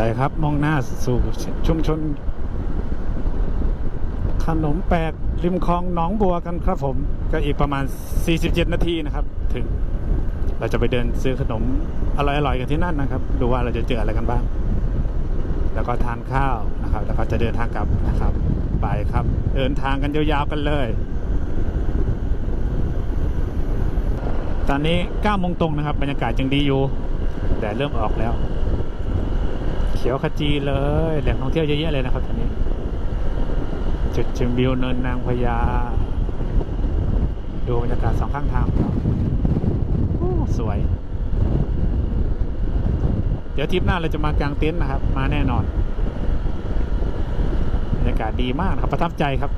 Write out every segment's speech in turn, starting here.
ไปครับมองหน้าสู่ชุมชน ขนมแปลกริมคลองหนองบัวกันครับผม ก็อีกประมาณ 47 นาทีนะครับ ถึงเราจะไปเดินซื้อขนมอร่อยๆกันที่นั่นนะครับ ดูว่าเราจะเจออะไรกันบ้าง แล้วก็ทานข้าวนะครับ แล้วก็จะเดินทางกลับนะครับ ไปครับ เดินทางกันยาวๆกันเลย ตอนนี้9โมงตรงนะครับ บรรยากาศยังดีอยู่แดดเริ่มออกแล้ว เขียวขจีเลยแหล่งท่องเที่ยวเยอะแยะเลยนะครับตอนนี้ จุดชมวิวเนินนางพญาดูบรรยากาศสองข้างทางครับสวย เดี๋ยวทริปหน้าเราจะมากางเต็นท์นะครับ มาแน่นอน บรรยากาศดีมากครับประทับใจครับ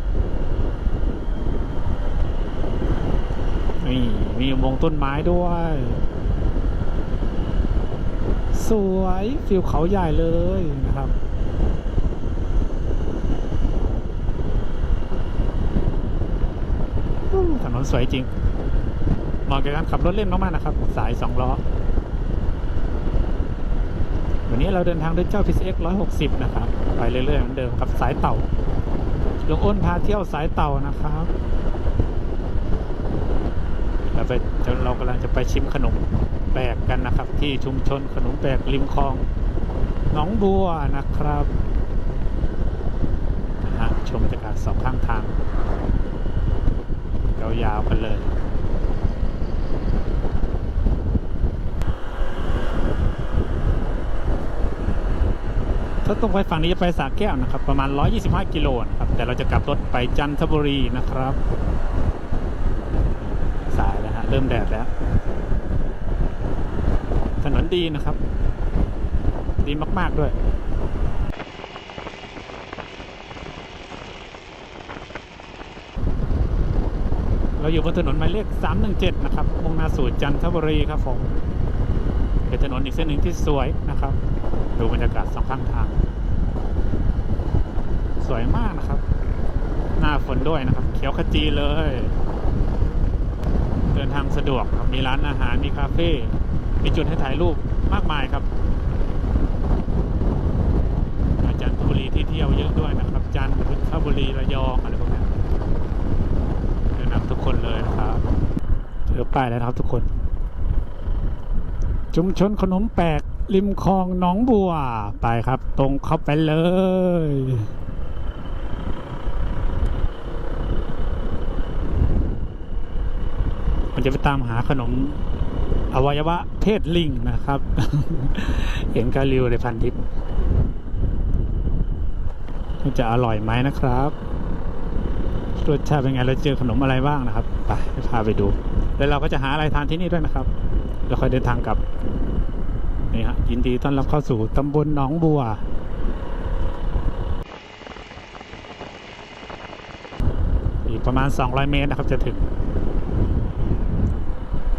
นี่มีอุโมงค์ต้นไม้ด้วย สวยฟิวเขาใหญ่เลยนะครับถนนสวยจริงเหมาะกับการขับรถเล่นมากๆนะครับ สายสองล้อ วันนี้เราเดินทางด้วยเจ้า PCX 160 นะครับ ไปเรื่อยๆเหมือนเดิมครับสายเต่าลุงอ้นพาเที่ยวสายเต่านะครับเราไปเรากำลังจะไปชิมขนม แปลกกันนะครับ ที่ชุมชนขนมแปลกริมคลองหนองบัวนะครับนะฮะชมบรรยากาศสองข้างทางยาวๆกันเลยถ้าตรงไปฝั่งนี้จะไปสาแก้วนะครับ ประมาณ 125 กิโลนะครับ แต่เราจะกลับรถไปจันทบุรีนะครับ สายแล้วฮะ เริ่มแดดแล้ว ดีนะครับ ดีมาก ๆ ด้วยเราอยู่บนถนนหมายเลข 317 นะครับ มุ่งหน้าสู่จันทบุรีครับผมเป็นถนนอีกเส้นหนึ่งที่สวยนะครับ ดูบรรยากาศสองข้างทาง สวยมากนะครับ หน้าฝนด้วยนะครับ เขียวขจีเลย เดินทางสะดวกครับ มีร้านอาหาร มีคาเฟ่ มีจุดให้ถ่ายรูปมากมายครับ อาจันทบุรีที่เที่ยวเยอะด้วยนะครับจันทบุรีระยองอะไรพวกนี้แนะนำทุกคนเลยนะครับเจอป้ายแล้วครับทุกคน ชุมชนขนมแปลกริมคลองหนองบัวไปครับ ตรงเข้าไปเลยมันจะไปตามหาขนม อวัยวะเพศลิงนะครับ เห็นกาลิวในพันทิปจะอร่อยไหมนะครับรสชาติเป็นไงเราเจอขนมอะไรบ้างนะครับไปพาไปดู แล้วเราก็จะหาอะไรทานที่นี่ด้วยนะครับแล้วค่อยเดินทางกลับนี่ฮะยินดีต้อนรับเข้าสู่ตำบลหนองบัวอีกประมาณ 200 เมตรนะครับจะถึง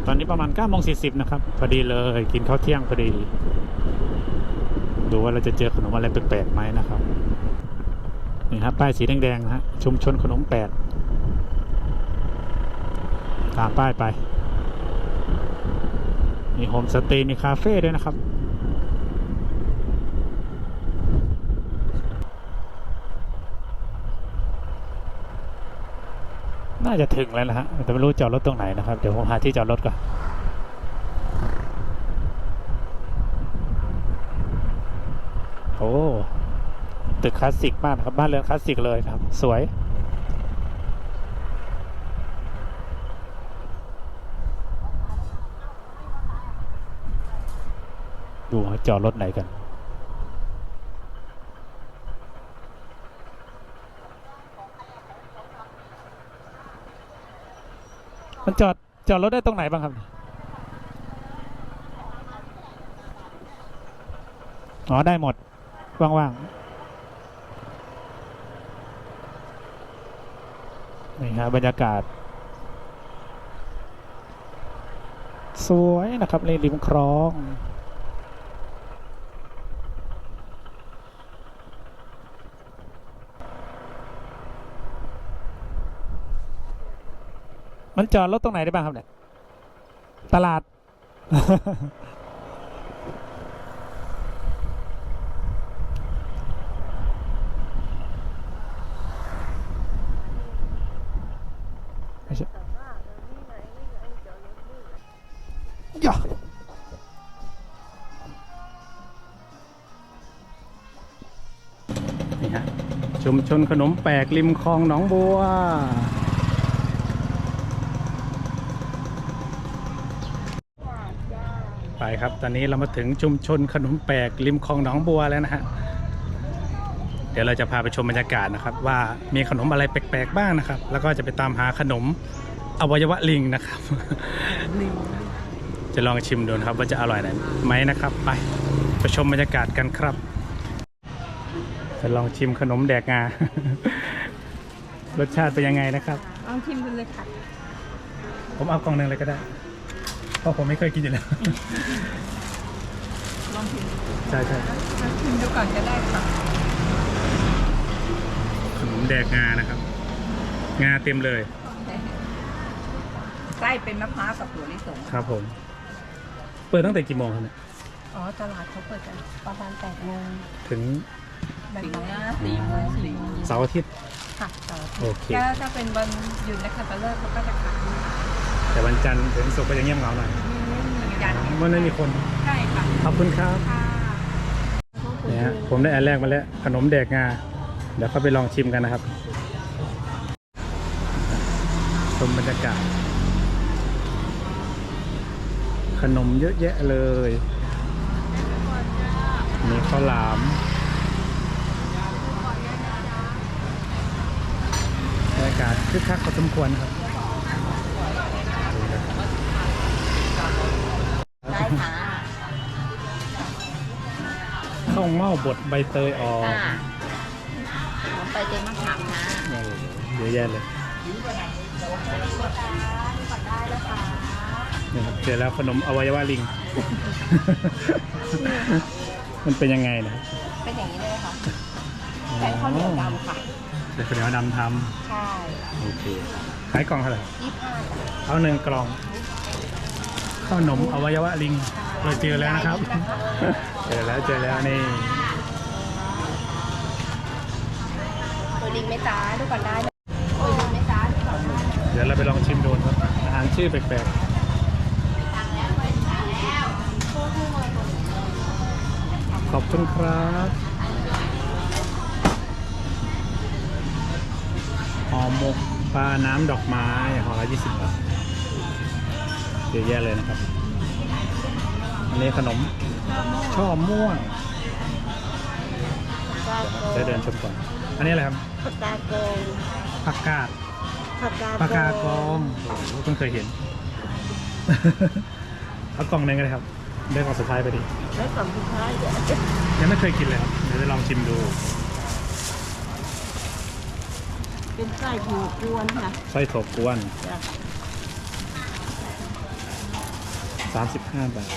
ตอนนี้ประมาณ9โมงสีนะครับ พอดีเลยกินข้าวเที่ยงพอดี ดูว่าเราจะเจอขนมอะไรแปลกๆไหมนะครับ นี่ครับป้ายสีแดงๆนะฮะชุมชนขนมแปดตามป้ายไป มีโฮมสเตย์มีคาเฟ่ด้วยนะครับ น่าจะถึงแล้วนะฮะแต่ไม่รู้จอดรถตรงไหนนะครับ เดี๋ยวผมหาที่จอดรถก่อนโอ้ตึกคลาสสิกมากครับบ้านเรือนคลาสสิกเลยครับ สวย ดูจอดรถไหนกัน มันจอดจอดรถได้ตรงไหนบ้างครับ อ๋อ ได้หมด ว่างๆ นี่ครับบรรยากาศ สวยนะครับในริมคลอง มันจอดรถตรงไหนได้บ้างครับเนี่ย ตลาดไม่ใช่ยนี่ฮะชุมชนขนมแปลกริมคลองหนองบัว ครับ ตอนนี้เรามาถึงชุมชนขนมแปลกริมคลองหนองบัวแล้วนะฮะ เดี๋ยวเราจะพาไปชมบรรยากาศนะครับ ว่ามีขนมอะไรแปลกๆบ้างนะครับ แล้วก็จะไปตามหาขนมอวัยวะลิงนะครับ จะลองชิมดูนะครับว่าจะอร่อยไหมนะครับ ไปไปชมบรรยากาศกันครับ จะลองชิมขนมแดกงารสชาติเป็นยังไงนะครับ ลองชิมดูเลยค่ะ ผมเอากล่องหนึ่งเลยก็ได้ เพราะผมไม่เคยกินอยู่แล้ว ลองชิมใช่ใช่ลองชิมดูก่อนก็ได้ค่ะขนมแดกงานะครับ งาเต็มเลย ไส้เป็นมะพร้าวกับถั่วลิสงครับผม เปิดตั้งแต่กี่โมงครับเนี่ย อ๋อ ตลาดเขาเปิดกันประมาณแปดโมงถึงถึงสี่โมงสี่โมงเสาร์อาทิตย์ค่ะเสาร์อาทิตย์โอเคถ้าถ้าเป็นวันหยุดนะคะตะเลิกเขาก็จะขาย แต่วันจันทร์ถึงศุกร์ก็จะเงียบเหงาหน่อยยันเมื่อไม่มีคนใช่ค่ะขอบคุณครับค่ะเนี่ยฮะผมได้อันแรกมาแล้วขนมแดกงาเดี๋ยวเข้าไปลองชิมกันนะครับชมบรรยากาศขนมเยอะแยะเลย มีข้าวหลาม บรรยากาศคึกคักพอสมควรครับ ได้ ค่ะข้าวเม่าบดใบเตยออกค่ะผมไปเจมะขามนะโอ้โหเยอะแยะเลยนี่ครับเจอแล้วขนมอวัยวะลิง มันเป็นยังไงนะเป็นอย่างนี้เลยค่ะใช้ข้าวเหนียวดำค่ะใช้ข้าวเหนียวดำทใช่ำโอเคขายกล่องเท่าไหร่ยี่ห้าเอาหนึ่งกล่อง ข้าวหนมอวัยวะลิงเราเจอแล้วนะครับ เจอแล้วเจอแล้วนี่ตัวลิงไหม่จ้าดูก่อนได้นะตัวลิงไหม่จ้าดูก่อนได้เดี๋ยวเราไปลองชิมดูครับ อาหารชื่อแปลกๆ ขอบคุณครับห่อหมกปลาน้ำดอกไม้ห่อละยี่สิบบาท เยอะแยะเลยนะครับ อันนี้ขนมช่อม่วงเดี๋ยวเดินชมก่อน อันนี้อะไรครับปากกาโกงผักกาดปากกาปากกากองโอ้โหเพิ่งเคยเห็น เอากล่องหนึงกันเลยครับ ได้กล่องสุดท้ายไปดิ แล้วกล่องสุดท้ายเดี๋ยวยังไม่เคยกินเลยครับ เดี๋ยวจะลองชิมดู เป็นไส้ผูกวนค่ะไส้ถั่วกวน จ้ะ 35บห้าบาท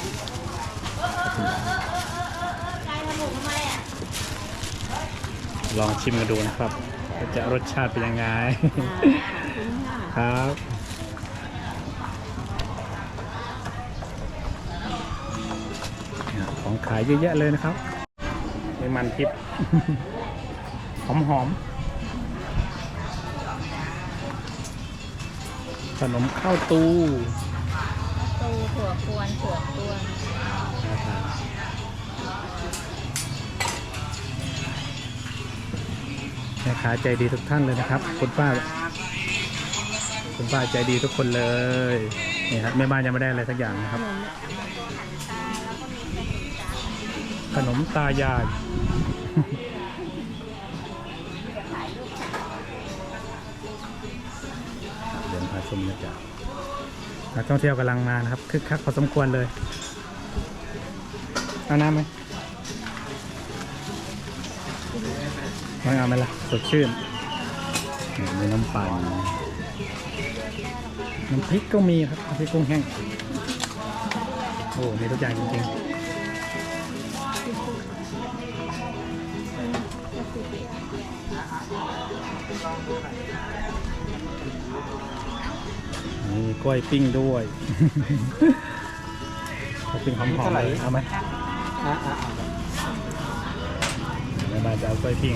ลองชิมกันดูนะครับจะรสชาติเป็นยังไง ครับของขายเยอะแยะเลยนะครับมีมันทิพย์หอมหอมๆขนมข้าวตู ตูถั่วกวนถั่วกวนน่าทานแม่ค้าใจดีทุกท่านเลยนะครับ คุณป้า คุณป้าใจดีทุกคนเลยนี่ครับแม่บ้านยังไม่ได้อะไรสักอย่างนะครับ ขนมตายายเดินพาชมบรรยากาศ นักท่องเที่ยวกำลังมานะครับคึกคักพอสมควรเลย เอาน้ำไหมไม่เอาไหมล่ะสดชื่นนี่มีน้ำปั่นน้ำพริกก็มีครับน้ำพริกกุ้งแห้งโอ้มีทุกอย่างจริงๆ กล้วยปิ้งด้วยกล้วยปิ้งหอมๆเลยเอาไหมแม่บ้านจะเอากล้วยปิ้ง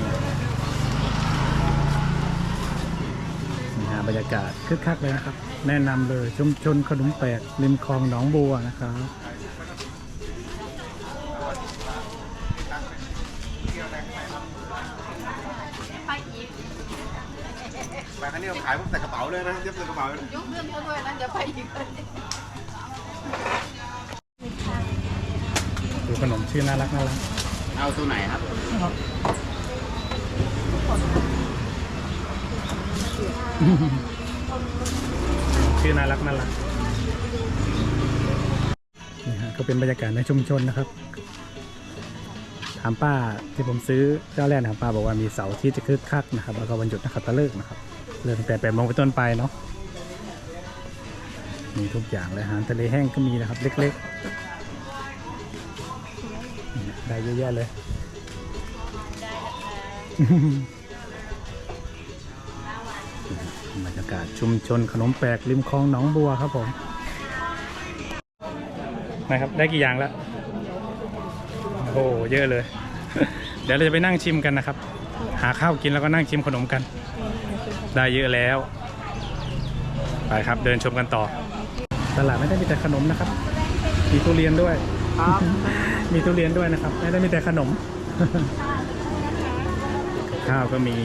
นี่ฮะบรรยากาศคึกคักเลยนะครับ แนะนำเลยชุมชนขนมแปลกริมคลองหนองบัวนะครับ ผมใส่กระเป๋าเลยนะเย็บใส่กระเป๋าเลยนะยกเรื่องเขาด้วยนะเดี๋ยวไปอีกเลยดูขนมชื่อน่ารักน่ารักเอาตัวไหนครับ ชื่อน่ารักน่ารักนี่ฮะก็เป็นบรรยากาศในชุมชนนะครับ ถามป้าที่ผมซื้อเจ้าแรกนะครับป้าบอกว่ามีเสาร์ที่จะคึกคักนะครับ แล้วก็วันหยุดนะครับตะเลิกนะครับ เริ่มตั้งแต่แปดโมงเป็นต้นไปเนาะมีทุกอย่างเลยอาหารทะเลแห้งก็มีนะครับ เล็กๆ ได้เยอะแยะเลยบรรยากาศชุมชนขนมแปลกริมคลองหนองบัวครับผมนะครับได้กี่อย่างแล้วโอ้โหเยอะเลย เดี๋ยวเราจะไปนั่งชิมกันนะครับ หาข้าวกินแล้วก็นั่งชิมขนมกัน ได้เยอะแล้ว ไปครับเดินชมกันต่อ ตลาดไม่ได้มีแต่ขนมนะครับ มีทุเรียนด้วย ครับมีทุเรียนด้วยนะครับ ไม่ได้มีแต่ขนม ข้าวก็มี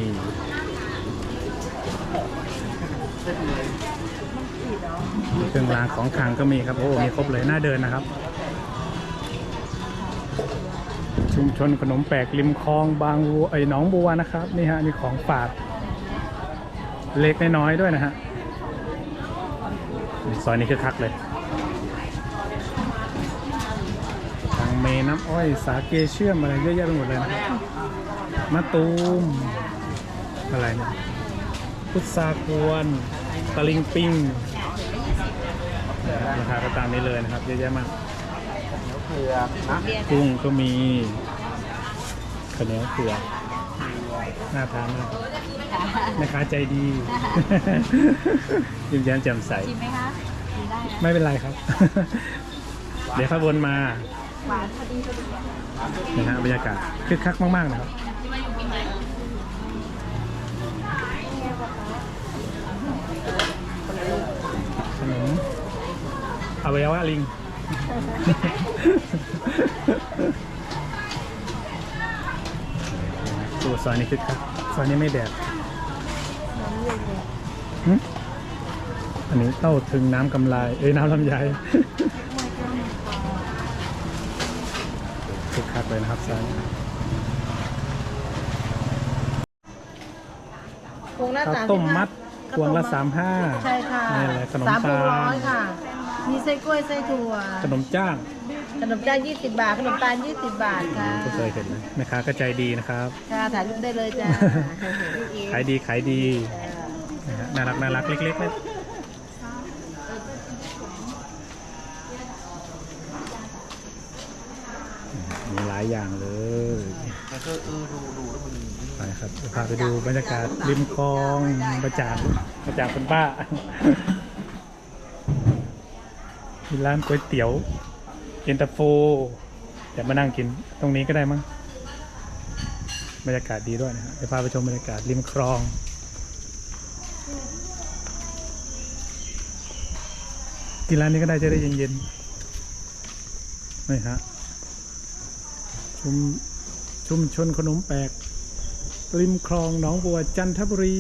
เครื่องรางของขลังก็มีครับ โอ้ มีครบเลย น่าเดินนะครับ ชุมชนขนมแปลกริมคลองบางวัวไอ้หนองบัวนะครับ นี่ฮะ มีของฝาก เล็กน้อยๆด้วยนะฮะนี่ซอยนี้คือคักเลย ทางเมน้ำอ้อยสาเกเชื่อมอะไรเยอะแยะไปหมดเลยนะครับมะตูม อะไรเนี่ยพุทรากวนตะลิงปิงราคาก็ตามนี้เลยนะครับ เยอะแยะมากเผือกนะกุ้งก็มีข้าวเหนียวเผือกน่าทานมาก แม่ค้าใจดียิ้มแย้มแจ่มใส ชิมไหมคะชิมได้นะไม่เป็นไรครับ เดี๋ยวข้าวนมาหวานพอดีพอดีนะฮะบรรยากาศคึกคักมาก ๆ นะครับที่มาอยู่ปีใหม่ขนมอวัยวะลิง ตัวซอยนี้คึกคักซอยนี้ไม่แดดหึ อันนี้เต้าถึงน้ำกำลายเอ้ยน้ำลำไยคึกคักเลยนะครับซอยนี้พวงละข้าวสามต้มสิบห้ามัดพวงละสามห้าใช่ค่ะนี่แหละขนมสามพวงตาร้อลยค่ะ มีไส้กล้วยไส้ถั่ว ขนมจ้างขนมจ้ายี่สิบบาท ขนมตาลยี่สิบบาทค่ะก็เคยเห็นนะแม่ค้าก็ใจดีนะครับ ค่ะถ่ายรูปได้เลยจ้าขายดีขายดี นะฮะน่ารักน่ารักเล็กๆเลยมีหลายอย่างเลยแต่ก็เออดูดูแล้วมันไปครับเดี๋ยวพาไปดูบรรยากาศริมคลองประจากประจากคุณป้า มีร้านก๋วยเตี๋ยวเย็นตาโฟเดี๋ยวมานั่งกินตรงนี้ก็ได้มั้งบรรยากาศดีด้วยนะฮะเดี๋ยวพาไปชมบรรยากาศริมคลอง กินร้านนี้ก็ได้จะได้เย็นๆนี่ฮะชุมชุมชนขนมแปลกริมคลองหนองบัวจันทบุรี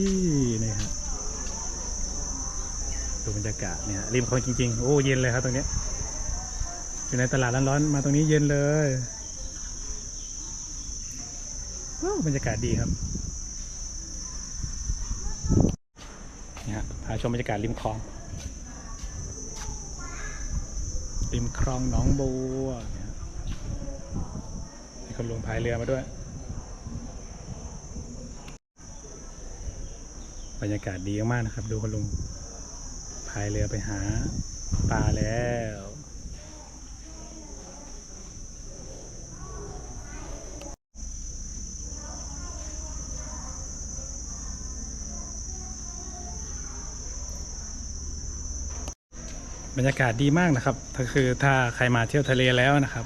นี่ฮะดูบรรยากาศเนี่ยฮะริมคลองจริงๆ โอ้เย็นเลยครับตรงนี้อยู่ในตลาดร้อนๆมาตรงนี้เย็นเลยว้าวบรรยากาศดีครับนี่ฮะพาชมบรรยากาศริมคลอง ริมคลองหนองบัวนี่ยฮะมีคนลงพายเรือมาด้วย บรรยากาศดีมากนะครับ ดูคนลงพายเรือไปหาปลาแล้ว บรรยากาศดีมากนะครับก็คือถ้าใครมาเที่ยวทะเลแล้วนะครับ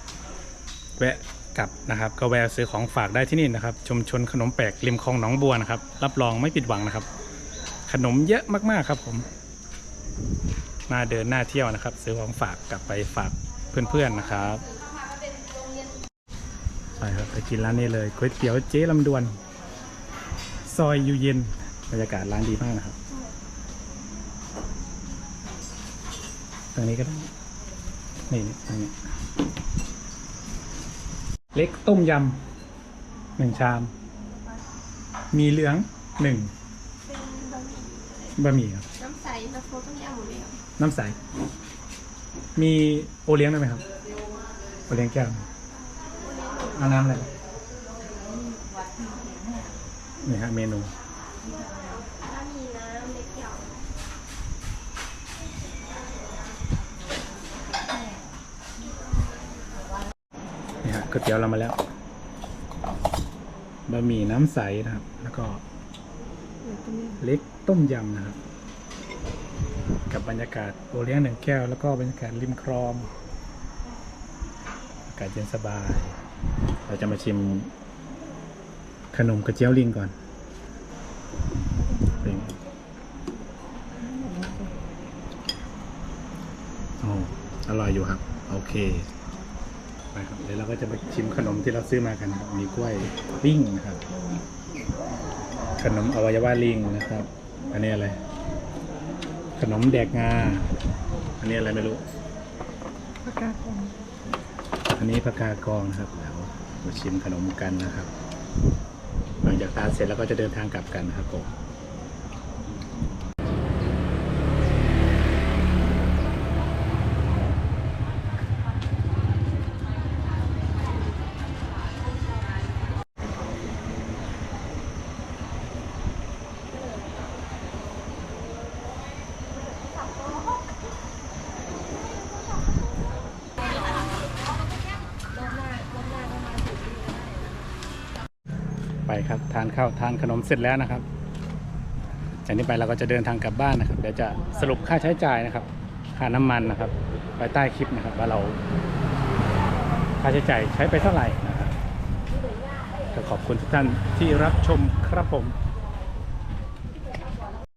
แวะกลับนะครับ ก็แวะซื้อของฝากได้ที่นี่นะครับ ชุมชนขนมแปลกริมคลองหนองบัวนะครับ รับรองไม่ผิดหวังนะครับ ขนมเยอะมากๆครับผม มาเดินหน้าเที่ยวนะครับ ซื้อของฝากกลับไปฝากเพื่อนๆนะครับไปครับไปกินร้านนี้เลยก๋วยเตี๋ยวเจ๊ลำดวน ซอยยูเย็นบรรยากาศร้านดีมากนะครับ ทางนี้ก็ได้นี่นี่ทางนี้ เล็กต้มยำหนึ่งชาม มีเหลืองหนึ่งบะหมี่ครับ น้ำใสน้ำโฟต้มยำหมดเลยครับน้ำใส มีโอเลี้ยงได้ไหมครับ โอเลี้ยงแก้วเอาน้ำอะไรนี่ฮะเมนู ถ้ามีน้ำเล็กเกี่ยว นี่ฮะก๋ วยเตี๋ยวเรามาแล้วบะหมี่น้ำใสนะครับ แล้วก็ เล็กต้มยำนะครับ กับบรรยากาศโอเลี้ยงหนึ่งแก้ว แล้วก็บรรยากาศริมคลองอากาศเย็นสบาย เราจะมาชิม ขนมกระเจียวลิงก่อนโอ้อร่อยอยู่ครับ โอเค ไปครับเดี๋ยวเราก็จะไปชิมขนมที่เราซื้อมากันครับมีกล้วยปิ้งนะครับ ขนมอวัยวะลิงนะครับ อันนี้อะไร ขนมแดกงา อันนี้อะไรไม่รู้ประกาศก่อนอันนี้ผักกากองนะครับเดี๋ยวมาชิมขนมกันนะครับ หลังจากทานเสร็จแล้วก็จะเดินทางกลับกันนะครับผม ครับ ทานข้าวทานขนมเสร็จแล้วนะครับ จากนี้ไปเราก็จะเดินทางกลับบ้านนะครับ เดี๋ยวจะสรุปค่าใช้จ่ายนะครับ ค่าน้ำมันนะครับไว้ใต้คลิปนะครับ ว่าเรา ค่าใช้จ่ายใช้ไปเท่าไหร่นะครับขอบคุณทุกท่านที่รับชมครับผม